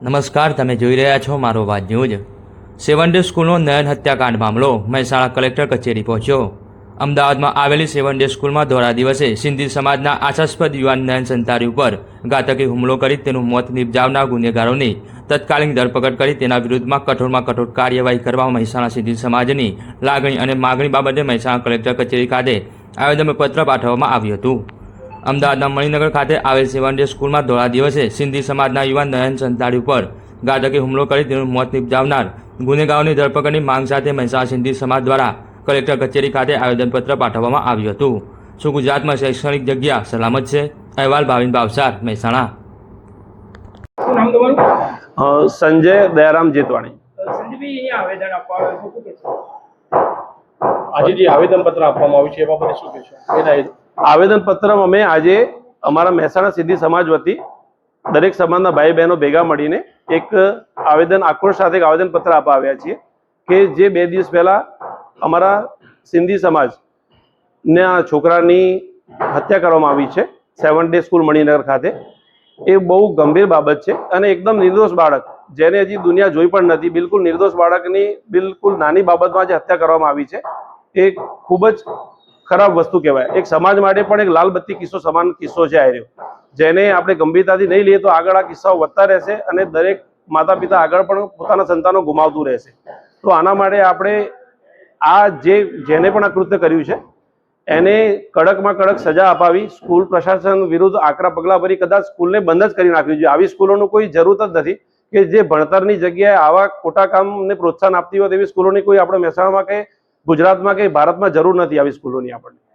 નમસ્કાર, તમે જોઈ રહ્યા છો મારો વાત ન્યૂઝ. સેવન ડે સ્કૂલનો નયન હત્યાકાંડ મામલો મહેસાણા કલેક્ટર કચેરી પહોંચ્યો. અમદાવાદમાં આવેલી સેવન ડે સ્કૂલમાં ધોળા દિવસે સિંધી સમાજના આશાસ્પદ યુવાન નયન સંતારી ઉપર ઘાતકી હુમલો કરી તેનું મોત નિપજાવનાર ગુનેગારોની તત્કાલીન ધરપકડ કરી તેના વિરુદ્ધમાં કઠોરમાં કઠોર કાર્યવાહી કરવા મહેસાણા સિંધી સમાજની લાગણી અને માગણી બાબતે મહેસાણા કલેક્ટર કચેરી ખાતે આવેદનપત્ર પાઠવવામાં આવ્યું હતું. અમદાવાદના મણિનગર ખાતે આવેલ સેવન ડે સ્કૂલમાં ધોળા દિવસે સિંધી સમાજના યુવાન નયન સંતાડી ઉપર ગાઢકે હુમલો કરી તેનું મોત નિપજાવનાર ગુનેગારોની ધરપકડની માંગ સાથે મહેસાણા સિંધી સમાજ દ્વારા કલેક્ટર કચેરી ખાતે આવેદનપત્ર પાઠવવામાં આવ્યું હતું. શું ગુજરાતમાં શૈક્ષણિક જગ્યા સલામત છે? અહેવાલ ભાવિન ભાવસાર મહેસાણા. સંજય દયારામ જેતવાણી. આવેદન આપવા આવ્યા છો. શું કહેશો? આજે જે આવેદન પત્ર આપવામાં આવ્યું છે એ બાબતે શું કહેશો? એના આવેદન પત્ર અમે આજે અમારા મહેસાણા સિદ્ધિ સમાજ વતી દરેક સમાજના ભાઈ બહેનો ભેગા મળીને એક આવેદન આક્રોશ સાથે એક આવેદન પત્ર આપવા આવ્યા છીએ કે જે બે દિવસ પહેલા અમારા સિંધી સમાજ ના છોકરાની હત્યા કરવામાં આવી છે સેવન ડે સ્કૂલ મણિનગર ખાતે. એ બહુ ગંભીર બાબત છે અને એકદમ નિર્દોષ બાળક, જેને હજી દુનિયા જોઈ પણ નથી. બિલકુલ નિર્દોષ બાળકની બિલકુલ નાની બાબતમાં જે હત્યા કરવામાં આવી છે, એ ખૂબ જ ખરાબ વસ્તુ કહેવાય. એક સમાજ માટે પણ એક લાલ બત્તી કિસ્સો સમાન કિસ્સો છે આ રહ્યો. જેને આપણે ગંભીરતાથી નહીં લઈએ તો આગળ આ કિસ્સાઓ વધતા રહેશે અને દરેક માતા પિતા આગળ પણ પોતાના સંતાનો ગુમાવતું રહેશે. તો આના માટે આપણે આ જે, જેને પણ આ કૃત્ય કર્યું છે, એને કડકમાં કડક સજા અપાવી, સ્કૂલ પ્રશાસન વિરુદ્ધ આકરા પગલાં ભરી કદાચ સ્કૂલને બંધ જ કરી નાખ્યું જોઈએ આવી સ્કૂલોનું કોઈ જરૂરત જ નથી કે જે ભણતરની જગ્યાએ આવા ખોટા કામને પ્રોત્સાહન આપતી હોય તેવી સ્કૂલોની કોઈ આપણે મહેસાણામાં કે ગુજરાતમાં કે ભારતમાં જરૂર નથી આવી સ્કૂલોની આપણને.